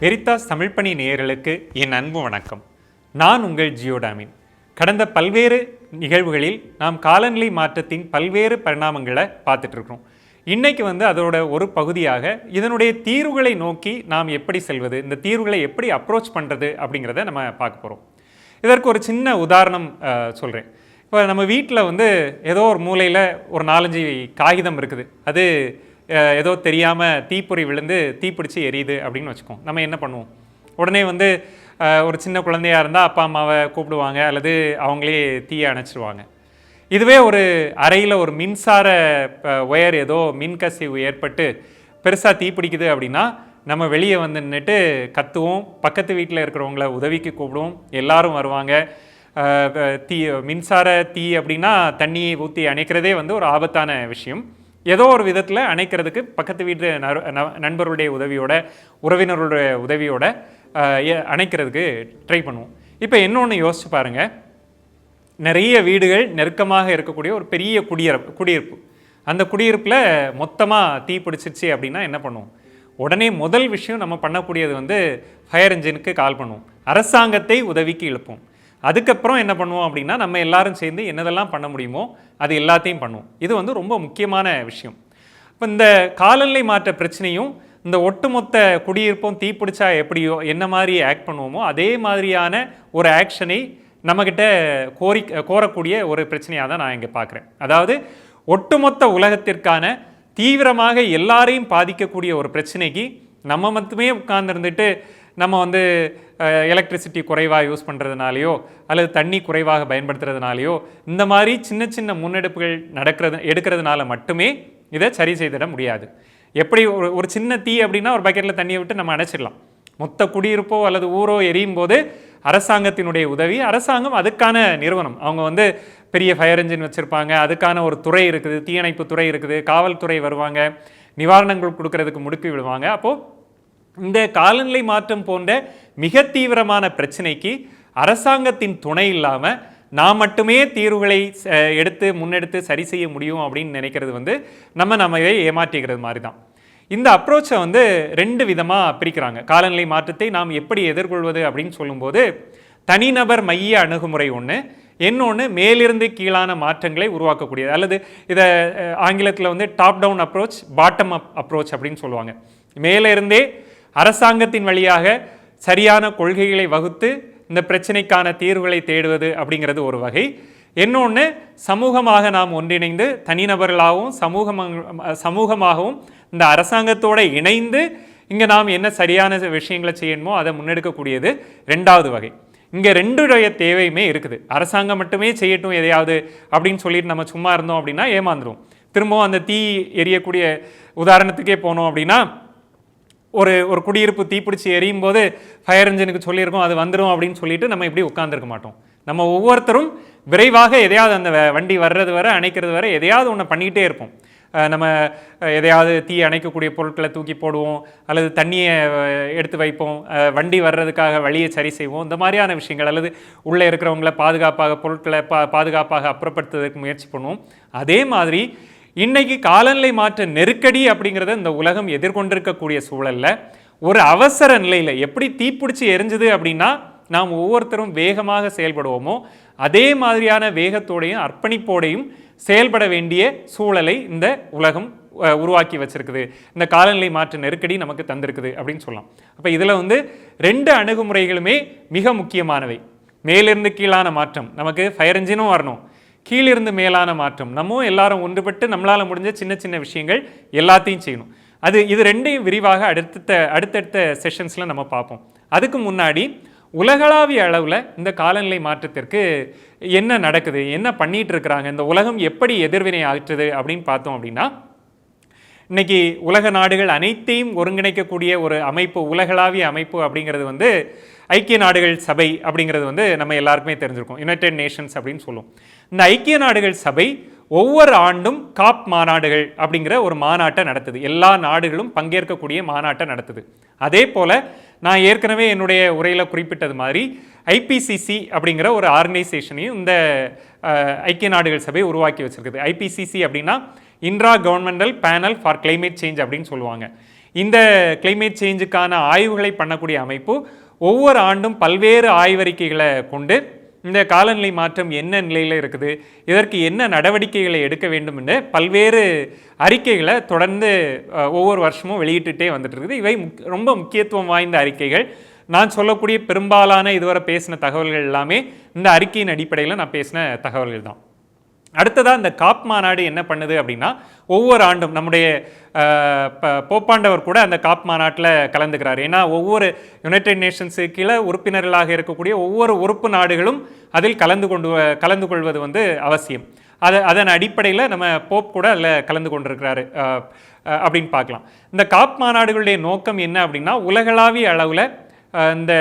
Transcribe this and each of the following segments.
வெரித்தாஸ் தமிழ்ப்பணி நேயர்களுக்கு என் அன்பு வணக்கம். நான் உங்கள் ஜியோடாமின். கடந்த பல்வேறு நிகழ்வுகளில் நாம் காலநிலை மாற்றத்தின் பல்வேறு பரிணாமங்களை பார்த்துட்ருக்கிறோம். இன்றைக்கு வந்து அதோட ஒரு பகுதியாக இதனுடைய தீர்வுகளை நோக்கி நாம் எப்படி செல்வது இந்த தீர்வுகளை எப்படி அப்ரோச் பண்ணுறது அப்படிங்கிறத நம்ம பார்க்க போகிறோம் இதற்கு ஒரு சின்ன உதாரணம் சொல்கிறேன் இப்போ நம்ம வீட்டில் வந்து ஏதோ ஒரு மூலையில் ஒரு நாலஞ்சு காகிதம் இருக்குது. அது ஏதோ தெரியாமல் தீப்பொறி விழுந்து தீப்பிடிச்சு எரியுது அப்படின்னு வச்சுக்கோம். நம்ம என்ன பண்ணுவோம்? உடனே வந்து ஒரு சின்ன குழந்தையா இருந்தால் அப்பா அம்மாவை கூப்பிடுவாங்க அல்லது அவங்களே தீயை அணைச்சிடுவாங்க இதுவே ஒரு அறையில் ஒரு மின்சார ஒயர் ஏதோ மின்கசிவு ஏற்பட்டு பெருசாக தீப்பிடிக்குது அப்படின்னா நம்ம வெளியே வந்து நின்றுட்டு கத்துவோம். பக்கத்து வீட்டில் இருக்கிறவங்கள உதவிக்கு கூப்பிடுவோம். எல்லாரும் வருவாங்க. தீ மின்சார தீ அப்படின்னா தண்ணியை ஊற்றி அணைக்கிறதே வந்து ஒரு ஆபத்தான விஷயம். ஏதோ ஒரு விதத்தில் அணைக்கிறதுக்கு பக்கத்து வீட்டு ந- நண்பர்களுடைய உதவியோட உறவினர்களுடைய உதவியோட அணைக்கிறதுக்கு ட்ரை பண்ணுவோம். இப்போ இன்னொன்று யோசிச்சு பாருங்கள் நிறைய வீடுகள் நெருக்கமாக இருக்கக்கூடிய ஒரு பெரிய குடியிருப்பு குடியிருப்பு. அந்த குடியிருப்பில் மொத்தமாக தீ பிடிச்சிருச்சு அப்படின்னா என்ன பண்ணுவோம்? உடனே முதல் விஷயம் நம்ம பண்ணக்கூடியது வந்து ஃபயர் இன்ஜினுக்கு கால் பண்ணுவோம். அரசாங்கத்தை உதவிக்கு இழுப்போம். அதுக்கப்புறம் என்ன பண்ணுவோம் அப்படின்னா நம்ம எல்லாரும் சேர்ந்து என்னதெல்லாம் பண்ண முடியுமோ அது எல்லாத்தையும் பண்ணுவோம். இது வந்து ரொம்ப முக்கியமான விஷயம். இப்போ இந்த காலநிலை மாற்ற பிரச்சனையும் இந்த ஒட்டுமொத்த குடியிருப்பும் தீப்பிடிச்சா எப்படியோ என்ன மாதிரி ஆக்ட் பண்ணுவோமோ அதே மாதிரியான ஒரு ஆக்ஷனை நம்மக்கிட்ட கோரி கோரக்கூடிய ஒரு பிரச்சனையாக தான் நான் இங்கே பார்க்குறேன். அதாவது ஒட்டுமொத்த உலகத்திற்கான தீவிரமாக எல்லாரையும் பாதிக்கக்கூடிய ஒரு பிரச்சனைக்கு நம்ம மட்டுமே உட்கார்ந்துருந்துட்டு நம்ம வந்து எலக்ட்ரிசிட்டி குறைவாக யூஸ் பண்ணுறதுனாலையோ அல்லது தண்ணி குறைவாக பயன்படுத்துறதுனாலையோ இந்த மாதிரி சின்ன சின்ன முன்னெடுப்புகள் நடக்கிறது எடுக்கிறதுனால மட்டுமே இதை சரி செய்திட முடியாது. எப்படி ஒரு ஒரு சின்ன தீ அப்படின்னா ஒரு பக்கெட்டில் தண்ணியை விட்டு நம்ம அணைச்சிடலாம். மொத்த குடியிருப்போ அல்லது ஊரோ எரியும் போது அரசாங்கத்தினுடைய உதவி அரசாங்கம் அதுக்கான நிறுவனம். அவங்க வந்து பெரிய ஃபயர் இன்ஜின் வச்சுருப்பாங்க அதுக்கான ஒரு துறை இருக்குது தீயணைப்பு துறை இருக்குது காவல்துறை வருவாங்க நிவாரணங்கள் கொடுக்கறதுக்கு முடுக்கி விடுவாங்க. அப்போது இந்த காலநிலை மாற்றம் போன்ற மிக தீவிரமான பிரச்சனைக்கு அரசாங்கத்தின் துணை இல்லாமல் நான் மட்டுமே தீர்வுகளை எடுத்து முன்னெடுத்து சரி செய்ய முடியும் அப்படின்னு நினைக்கிறது வந்து நம்ம நம்மவே ஏமாற்றிக்கிறது மாதிரி தான் இந்த அப்ரோச்சை வந்து ரெண்டு விதமாக பிரிக்கிறாங்க. காலநிலை மாற்றத்தை நாம் எப்படி எதிர்கொள்வது அப்படின்னு சொல்லும்போது தனிநபர் மைய அணுகுமுறை ஒன்று இன்னொன்று மேலிருந்து கீழான மாற்றங்களை உருவாக்கக்கூடியது. அல்லது இதை ஆங்கிலத்தில் வந்து top down approach bottom up approach அப்படின்னு சொல்லுவாங்க. மேலே இருந்தே அரசாங்கத்தின் வழியாக சரியான கொள்கைகளை வகுத்து இந்த பிரச்சனைக்கான தீர்வுகளை தேடுவது அப்படிங்கிறது ஒரு வகை. இன்னொன்று சமூகமாக நாம் ஒன்றிணைந்து தனிநபர்களாகவும் சமூகம் சமூகமாகவும் இந்த அரசாங்கத்தோடு இணைந்து இங்கே நாம் என்ன சரியான விஷயங்களை செய்யணுமோ அதை முன்னெடுக்கக்கூடியது ரெண்டாவது வகை. இங்கே ரெண்டுடைய தேவையுமே இருக்குது. அரசாங்கம் மட்டுமே செய்யட்டும் எதையாவது அப்படின்னு சொல்லிட்டு நம்ம சும்மா இருந்தோம் அப்படின்னா ஏமாந்துரும் திரும்பவும் அந்த தீ எரியக்கூடிய உதாரணத்துக்கே போனோம் அப்படின்னா ஒரு ஒரு குடியிருப்பு தீப்பிடிச்சு எரியும் போது ஃபயர் இன்ஜினுக்கு சொல்லியிருக்கோம் அது வந்துடும் அப்படின்னு சொல்லிட்டு நம்ம இப்படி உட்காந்துருக்க மாட்டோம். நம்ம ஒவ்வொருத்தரும் விரைவாக எதையாவது அந்த வ- வண்டி வர்றது வரை அணைக்கிறது வரை எதையாவது ஒன்று பண்ணிக்கிட்டே இருப்போம். நம்ம எதையாவது தீ அணைக்கக்கூடிய பொருட்களை தூக்கி போடுவோம் அல்லது தண்ணியை எடுத்து வைப்போம் வண்டி வர்றதுக்காக வழியை சரி செய்வோம். இந்த மாதிரியான விஷயங்கள் அல்லது உள்ளே இருக்கிறவங்கள பாதுகாப்பாக பொருட்களை பா பாதுகாப்பாக அப்புறப்படுத்துவதற்கு முயற்சி பண்ணுவோம். அதே மாதிரி இன்னைக்கு காலநிலை மாற்ற நெருக்கடி அப்படிங்கிறத இந்த உலகம் எதிர்கொண்டிருக்கக்கூடிய சூழல்ல ஒரு அவசர நிலையில் எப்படி தீப்பிடிச்சு எரிஞ்சுது அப்படின்னா நாம் ஒவ்வொருத்தரும் வேகமாக செயல்படுவோமோ அதே மாதிரியான வேகத்தோடையும் அர்ப்பணிப்போடையும் செயல்பட வேண்டிய சூழலை இந்த உலகம் உருவாக்கி வச்சிருக்குது. இந்த காலநிலை மாற்ற நெருக்கடி நமக்கு தந்திருக்குது அப்படின்னு சொல்லலாம். அப்போ இதில் வந்து ரெண்டு அணுகுமுறைகளுமே மிக முக்கியமானவை. மேலிருந்து கீழான மாற்றம் நமக்கு ஃபயர் இன்ஜினும் வரணும். கீழிருந்து மேலான மாற்றம். நம்ம எல்லாரும் ஒன்றுபட்டு நம்மளால் முடிஞ்ச சின்ன சின்ன விஷயங்கள் எல்லாத்தையும் செய்யணும். அது இது ரெண்டையும் விரிவாக அடுத்தடுத்த அடுத்தடுத்த செஷன்ஸில் நம்ம பார்ப்போம். அதுக்கு முன்னாடி உலகளாவிய அளவில் இந்த காலநிலை மாற்றத்திற்கு என்ன நடக்குது? என்ன பண்ணிகிட்டு இருக்கிறாங்க? இந்த உலகம் எப்படி எதிர்வினை ஆற்றுது அப்படின்னு பார்த்தோம் அப்படின்னா இன்னைக்கு உலக நாடுகள் அனைத்தையும் ஒருங்கிணைக்கக்கூடிய ஒரு அமைப்பு உலகளாவிய அமைப்பு அப்படிங்கிறது வந்து ஐக்கிய நாடுகள் சபை அப்படிங்கிறது வந்து நம்ம எல்லாருக்குமே தெரிஞ்சிருக்கும். யுனைடெட் நேஷன்ஸ் அப்படின்னு சொல்லுவோம். இந்த ஐக்கிய நாடுகள் சபை ஒவ்வொரு ஆண்டும் காப் மாநாடுகள் அப்படிங்கிற ஒரு மாநாட்டை நடத்துது. எல்லா நாடுகளும் பங்கேற்கக்கூடிய மாநாட்டை நடத்துது. அதே போல் நான் ஏற்கனவே என்னுடைய உரையில் குறிப்பிட்டது மாதிரி ஐபிசிசி அப்படிங்கிற ஒரு ஆர்கனைசேஷனையும் இந்த ஐக்கிய நாடுகள் சபை உருவாக்கி வச்சிருக்குது. ஐபிசிசி அப்படின்னா intra governmental panel for climate change அப்படின்னு சொல்லுவாங்க. இந்த கிளைமேட் சேஞ்சுக்கான ஆய்வுகளை பண்ணக்கூடிய அமைப்பு ஒவ்வொரு ஆண்டும் பல்வேறு ஆய்வறிக்கைகளை கொண்டு இந்த காலநிலை மாற்றம் என்ன நிலையில் இருக்குது? இதற்கு என்ன நடவடிக்கைகளை எடுக்க வேண்டும் என்று பல்வேறு அறிக்கைகளை தொடர்ந்து ஒவ்வொரு வருஷமும் வெளியிட்டுட்டே வந்துட்டு இருக்குது. இவை முக்- ரொம்ப முக்கியத்துவம் வாய்ந்த அறிக்கைகள். நான் சொல்லக்கூடிய பெரும்பாலான இதுவரை பேசின தகவல்கள் எல்லாமே இந்த அறிக்கையின் அடிப்படையில் நான் பேசின தகவல்கள் தான். அடுத்ததாக இந்த காப் மாநாடு என்ன பண்ணுது அப்படின்னா ஒவ்வொரு ஆண்டும் நம்முடைய போப்பாண்டவர் கூட அந்த காப் மாநாட்டில் கலந்துக்கிறார். ஏன்னா ஒவ்வொரு யுனைடெட் நேஷன்ஸு கீழே உறுப்பினர்களாக இருக்கக்கூடிய ஒவ்வொரு உறுப்பு நாடுகளும் அதில் கலந்து கொண்டு வ- கலந்து கொள்வது வந்து அவசியம். அதை அதன் அடிப்படையில் நம்ம போப் கூட அதில் கலந்து கொண்டிருக்கிறாரு. அப்படின்னு பார்க்கலாம். இந்த காப் மாநாடுகளுடைய நோக்கம் என்ன அப்படின்னா உலகளாவிய அளவில் இந்த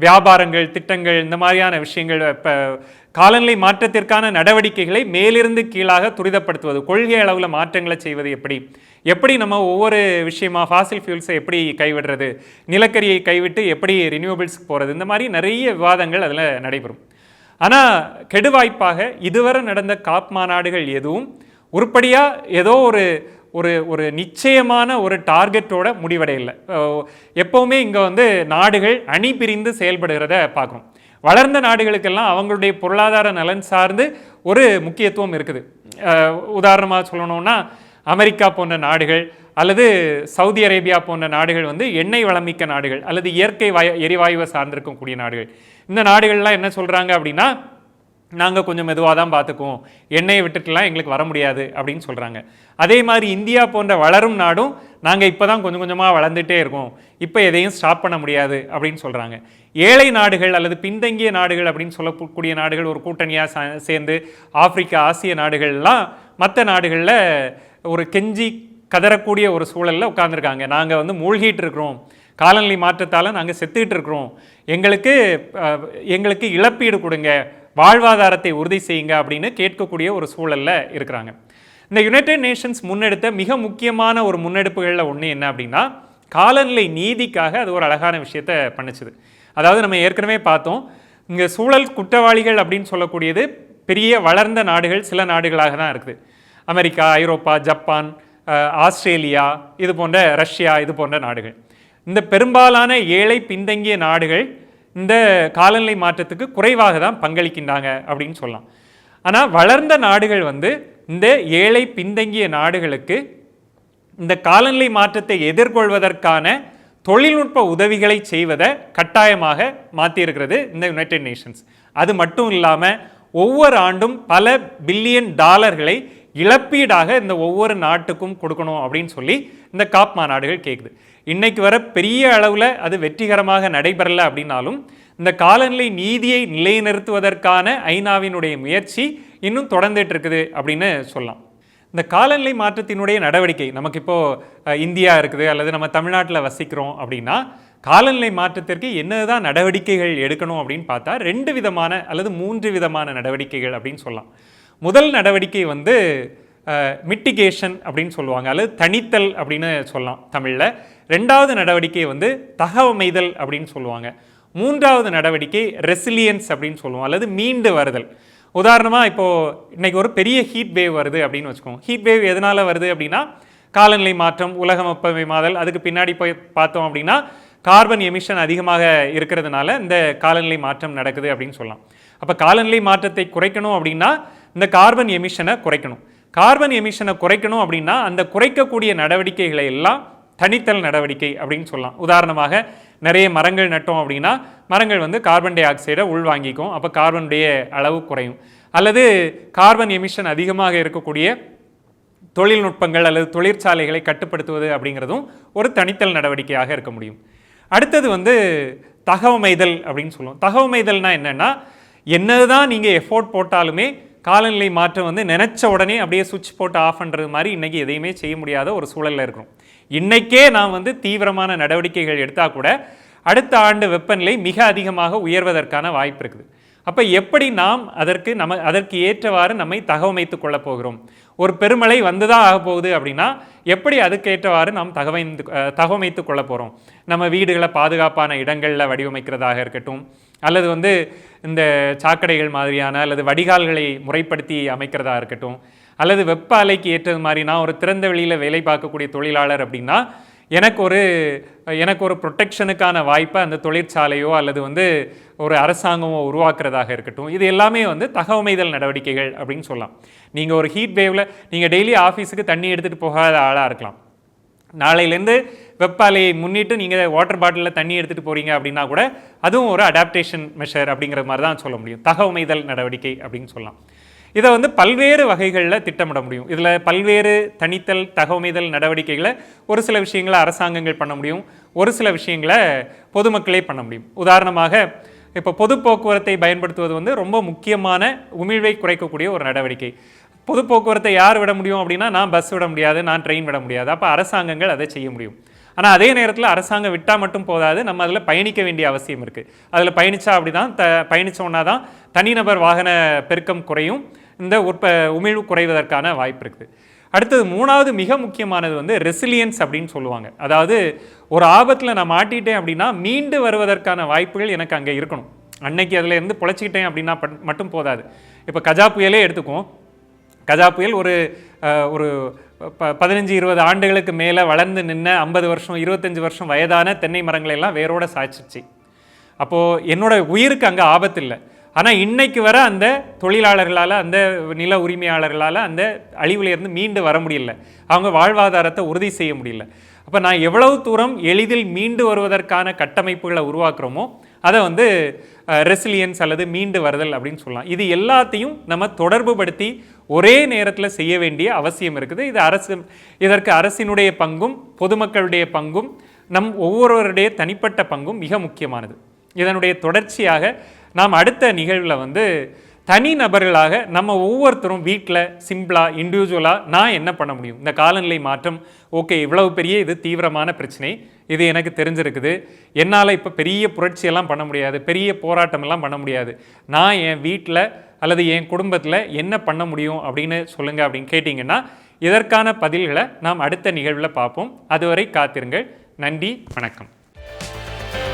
வியாபாரங்கள் திட்டங்கள் இந்த மாதிரியான விஷயங்கள் இப்போ காலநிலை மாற்றத்திற்கான நடவடிக்கைகளை மேலிருந்து கீழாக துரிதப்படுத்துவது கொள்கை அளவில் மாற்றங்களை செய்வது எப்படி? எப்படி நம்ம ஒவ்வொரு விஷயமா ஃபாசில் ஃபியூல்ஸை எப்படி கைவிடுறது நிலக்கரியை கைவிட்டு எப்படி ரினியூவபிள்ஸ்க்கு போகிறது இந்த மாதிரி நிறைய விவாதங்கள் அதில் நடைபெறும். ஆனால் கெடுவாய்ப்பாக இதுவரை நடந்த காப் மாநாடுகள் எதுவும் உருப்படியாக ஏதோ ஒரு ஒரு ஒரு நிச்சயமான ஒரு டார்கெட்டோட முடிவடையலை. எப்போவுமே இங்கே வந்து நாடுகள் அணி பிரிந்து செயல்படுகிறத பார்க்குறோம் வளர்ந்த நாடுகளுக்கெல்லாம் அவங்களுடைய பொருளாதார நலன் சார்ந்து ஒரு முக்கியத்துவம் இருக்குது. உதாரணமாக சொல்லணும்னா அமெரிக்கா போன்ற நாடுகள் அல்லது சவுதி அரேபியா போன்ற நாடுகள் வந்து எண்ணெய் வளமிக்க நாடுகள் அல்லது இயற்கை வாயு எரிவாயுவை சார்ந்திருக்கக்கூடிய நாடுகள். இந்த நாடுகள்லாம் என்ன சொல்கிறாங்க அப்படின்னா நாங்கள் கொஞ்சம் மெதுவாக தான் பார்த்துக்குவோம் எண்ணெயை விட்டுட்டுலாம் எங்களுக்கு வர முடியாது அப்படின்னு சொல்கிறாங்க அதே மாதிரி இந்தியா போன்ற வளரும் நாடும் நாங்கள் இப்போ தான் கொஞ்சம் கொஞ்சமாக வளர்ந்துட்டே இருக்கோம். இப்போ எதையும் ஸ்டாப் பண்ண முடியாது அப்படின்னு சொல்கிறாங்க ஏழை நாடுகள் அல்லது பின்தங்கிய நாடுகள் அப்படின்னு சொல்லக்கூடிய நாடுகள் ஒரு கூட்டணியாக சேர்ந்து ஆப்பிரிக்கா ஆசிய நாடுகள்லாம் மற்ற நாடுகளில் ஒரு கெஞ்சி கதறக்கூடிய ஒரு சூழலில் உட்காந்துருக்காங்க நாங்கள் வந்து மூழ்கிட்டு இருக்கிறோம். காலநிலை மாற்றத்தால் நாங்கள் செத்துக்கிட்டு இருக்கிறோம். எங்களுக்கு எங்களுக்கு இழப்பீடு கொடுங்க. வாழ்வாதாரத்தை உறுதி செய்யுங்க அப்படின்னு கேட்கக்கூடிய ஒரு சூழல்ல இருக்கிறாங்க. இந்த யுனைடெட் நேஷன்ஸ் முன்னெடுத்த மிக முக்கியமான ஒரு முன்னெடுப்புகளில் ஒன்று என்ன அப்படின்னா காலநிலை நீதிக்காக அது ஒரு அழகான விஷயத்த பண்ணிச்சுது. அதாவது நம்ம ஏற்கனவே பார்த்தோம் இங்கே சூழல் குற்றவாளிகள் அப்படின்னு சொல்லக்கூடியது பெரிய வளர்ந்த நாடுகள் சில நாடுகளாக தான் இருக்குது. அமெரிக்கா ஐரோப்பா ஜப்பான் ஆஸ்திரேலியா இது போன்ற ரஷ்யா இது போன்ற நாடுகள். இந்த பெரும்பாலான ஏழை பின்தங்கிய நாடுகள் இந்த காலநிலை மாற்றத்துக்கு குறைவாக தான் பங்களிக்கின்றாங்க அப்படின்னு சொல்லலாம். ஆனால் வளர்ந்த நாடுகள் வந்து இந்த ஏழை பின்தங்கிய நாடுகளுக்கு இந்த காலநிலை மாற்றத்தை எதிர்கொள்வதற்கான தொழில்நுட்ப உதவிகளை செய்வதை கட்டாயமாக மாற்றியிருக்கிறது இந்த யுனைடெட் நேஷன்ஸ் அது மட்டும் இல்லாமல் ஒவ்வொரு ஆண்டும் பல பில்லியன் டாலர்களை இழப்பீடாக இந்த ஒவ்வொரு நாட்டுக்கும் கொடுக்கணும் அப்படின்னு சொல்லி இந்த காப் மாநாடுகள் கேட்குது இன்றைக்கு வர பெரிய அளவில் அது வெற்றிகரமாக நடைபெறலை அப்படின்னாலும் இந்த காலநிலை நீதியை நிலைநிறுத்துவதற்கான ஐநாவினுடைய முயற்சி இன்னும் தொடர்ந்துட்டு இருக்குது அப்படின்னு சொல்லலாம். இந்த காலநிலை மாற்றத்தினுடைய நடவடிக்கை நமக்கு இப்போ இந்தியா இருக்குது அல்லது நம்ம தமிழ்நாட்டில் வசிக்கிறோம் அப்படின்னா காலநிலை மாற்றத்திற்கு என்னதான் நடவடிக்கைகள் எடுக்கணும் அப்படின்னு பார்த்தா ரெண்டு விதமான அல்லது மூன்று விதமான நடவடிக்கைகள் அப்படின்னு சொல்லலாம். முதல் நடவடிக்கை வந்து மிட்டிகேஷன் அப்படின்னு சொல்லுவாங்க. அல்லது தணித்தல் அப்படின்னு சொல்லலாம் தமிழில். ரெண்டாவது நடவடிக்கை வந்து தகவமைதல் அப்படின்னு சொல்லுவாங்க. மூன்றாவது நடவடிக்கை ரெசிலியன்ஸ் அப்படின்னு சொல்லுவோம் அல்லது மீண்டு வருதல். உதாரணமாக இப்போது இன்றைக்கி ஒரு பெரிய ஹீட் வேவ் வருது அப்படின்னு வச்சுக்கோங்க. ஹீட் வேவ் எதனால் வருது அப்படின்னா காலநிலை மாற்றம் உலகம் வெப்பமயமாதல் அதுக்கு பின்னாடி போய் பார்த்தோம் அப்படின்னா கார்பன் எமிஷன் அதிகமாக இருக்கிறதுனால இந்த காலநிலை மாற்றம் நடக்குது அப்படின்னு சொல்லலாம். அப்போ காலநிலை மாற்றத்தை குறைக்கணும் அப்படின்னா இந்த கார்பன் எமிஷனை குறைக்கணும். கார்பன் எமிஷனை குறைக்கணும் அப்படின்னா அந்த குறைக்கக்கூடிய நடவடிக்கைகளை எல்லாம் தனித்தல் நடவடிக்கை அப்படின்னு சொல்லலாம். உதாரணமாக நிறைய மரங்கள் நட்டோம் அப்படின்னா மரங்கள் வந்து கார்பன் டை ஆக்சைடை உள்வாங்கிக்கும். அப்போ கார்பனுடைய அளவு குறையும். அல்லது கார்பன் எமிஷன் அதிகமாக இருக்கக்கூடிய தொழில்நுட்பங்கள் அல்லது தொழிற்சாலைகளை கட்டுப்படுத்துவது அப்படிங்கிறதும் ஒரு தனித்தல் நடவடிக்கையாக இருக்க முடியும். அடுத்தது வந்து தகவமைதல் அப்படின்னு சொல்லுவோம். தகவமைதல்னால் என்னென்னா என்னது என்னதான் நீங்கள் எஃபோர்ட் போட்டாலுமே காலநிலை மாற்றம் வந்து நினச்ச உடனே அப்படியே சுவிட்ச் போட்டு ஆஃப் பண்ணுறது மாதிரி இன்றைக்கி எதையுமே செய்ய முடியாத ஒரு சூழலில் இருக்கிறோம். இன்னைக்கே நாம் வந்து தீவிரமான நடவடிக்கைகள் எடுத்தால் கூட அடுத்த ஆண்டு வெப்பநிலை மிக அதிகமாக உயர்வதற்கான வாய்ப்பு இருக்குது. அப்போ எப்படி நாம் அதற்கு நம்ம அதற்கு ஏற்றவாறு நம்மை தகவமைத்துக் கொள்ளப் போகிறோம்? ஒரு பெருமழை வந்துதான் ஆக போகுது அப்படின்னா எப்படி அதுக்கு ஏற்றவாறு நாம் தகவமைந்து தகவமைத்து கொள்ள போகிறோம் நம்ம வீடுகளை பாதுகாப்பான இடங்களில் வடிவமைக்கிறதாக இருக்கட்டும் அல்லது வந்து இந்த சாக்கடைகள் மாதிரியான அல்லது வடிகால்களை முறைப்படுத்தி அமைக்கிறதா இருக்கட்டும் அல்லது வெப்ப அலைக்கு ஏற்றது மாதிரி நான் ஒரு திறந்த வெளியில் வேலை பார்க்கக்கூடிய தொழிலாளர் அப்படின்னா எனக்கு ஒரு எனக்கு ஒரு ப்ரொட்டெக்ஷனுக்கான வாய்ப்பை அந்த தொழிற்சாலையோ அல்லது வந்து ஒரு அரசாங்கமோ உருவாக்குறதாக இருக்கட்டும். இது எல்லாமே வந்து தகவமைதல் நடவடிக்கைகள் அப்படின்னு சொல்லலாம். நீங்கள் ஒரு ஹீட் வேவில் நீங்கள் டெய்லி ஆஃபீஸுக்கு தண்ணி எடுத்துகிட்டு போகாத ஆளாக இருக்கலாம். நாளையிலேருந்து வெப்ப அலையை முன்னிட்டு நீங்கள் வாட்டர் பாட்டிலில் தண்ணி எடுத்துகிட்டு போகிறீங்க அப்படின்னா கூட அதுவும் ஒரு அடாப்டேஷன் மெஷர் அப்படிங்கிற மாதிரி தான் சொல்ல முடியும். தகவமைதல் நடவடிக்கை அப்படின்னு சொல்லலாம். இதை வந்து பல்வேறு வகைகளில் திட்டமிட முடியும். இதில் பல்வேறு தனித்தல் தகவமைதல் நடவடிக்கைகளை ஒரு சில விஷயங்களை அரசாங்கங்கள் பண்ண முடியும். ஒரு சில விஷயங்களை பொதுமக்களே பண்ண முடியும். உதாரணமாக இப்போ பொது போக்குவரத்தை பயன்படுத்துவது வந்து ரொம்ப முக்கியமான உமிழ்வை குறைக்கக்கூடிய ஒரு நடவடிக்கை. பொது போக்குவரத்தை யார் விட முடியும் அப்படின்னா நான் பஸ் விட முடியாது நான் ட்ரெயின் விட முடியாது. அப்போ அரசாங்கங்கள் அதை செய்ய முடியும். ஆனால் அதே நேரத்தில் அரசாங்கம் விட்டால் மட்டும் போதாது நம்ம அதில் பயணிக்க வேண்டிய அவசியம் இருக்குது அதில் பயணித்தா அப்படி தான் த பயணித்தோன்னா தான் தனிநபர் வாகன பெருக்கம் குறையும். இந்த உற்ப உமிழ்வு குறைவதற்கான வாய்ப்பு இருக்குது. அடுத்தது மூணாவது மிக முக்கியமானது வந்து ரெசிலியன்ஸ் அப்படின்னு சொல்லுவாங்க. அதாவது ஒரு ஆபத்தில் நான் மாட்டிட்டேன் அப்படின்னா மீண்டு வருவதற்கான வாய்ப்புகள் எனக்கு அங்கே இருக்கணும். அன்னைக்கு அதில் இருந்து பொழைச்சிக்கிட்டேன் அப்படின்னா மட்டும் போதாது. இப்போ கஜா புயலே எடுத்துக்குவோம். கஜா புயல் ஒரு ஒரு ப பதினஞ்சு இருபது ஆண்டுகளுக்கு மேலே வளர்ந்து நின்ன ஐம்பது வருஷம் இருபத்தஞ்சி வருஷம் வயதான தென்னை மரங்களை எல்லாம் வேரோடு சாய்ச்சிச்சு. அப்போது என்னோட உயிருக்கு அங்கே ஆபத்து இல்லை. ஆனால் இன்னைக்கு வர அந்த தொழிலாளர்களால் அந்த நில உரிமையாளர்களால் அந்த அழிவுலேருந்து மீண்டு வர முடியல. அவங்க வாழ்வாதாரத்தை உறுதி செய்ய முடியல. அப்போ நான் எவ்வளவு தூரம் எளிதில் மீண்டு வருவதற்கான கட்டமைப்புகளை உருவாக்குறோமோ அதை வந்து ரெசிலியன்ஸ் அல்லது மீண்டு வருதல் அப்படின்னு சொல்லலாம். இது எல்லாத்தையும் நம்ம தொடர்பு படுத்தி ஒரே நேரத்தில் செய்ய வேண்டிய அவசியம் இருக்குது. இது அரசு இதற்கு அரசினுடைய பங்கும் பொதுமக்களுடைய பங்கும் நம் ஒவ்வொருவருடைய தனிப்பட்ட பங்கும் மிக முக்கியமானது. இதனுடைய தொடர்ச்சியாக நாம் அடுத்த நிகழ்வில் வந்து தனி நபர்களாக நம்ம ஒவ்வொருத்தரும் வீட்டில் சிம்பிளாக இண்டிவிஜுவலாக நான் என்ன பண்ண முடியும்? இந்த காலநிலை மாற்றம் ஓகே இவ்வளவு பெரிய இது தீவிரமான பிரச்சனை. இது எனக்கு தெரிஞ்சிருக்குது. என்னால் இப்போ பெரிய புரட்சியெல்லாம் பண்ண முடியாது. பெரிய போராட்டமெல்லாம் பண்ண முடியாது. நான் என் வீட்டில் அல்லது என் குடும்பத்தில் என்ன பண்ண முடியும் அப்படின்னு சொல்லுங்கள் அப்படின்னு கேட்டிங்கன்னா இதற்கான பதில்களை நாம் அடுத்த நிகழ்வில் பார்ப்போம். அதுவரை காத்திருங்கள். நன்றி வணக்கம்.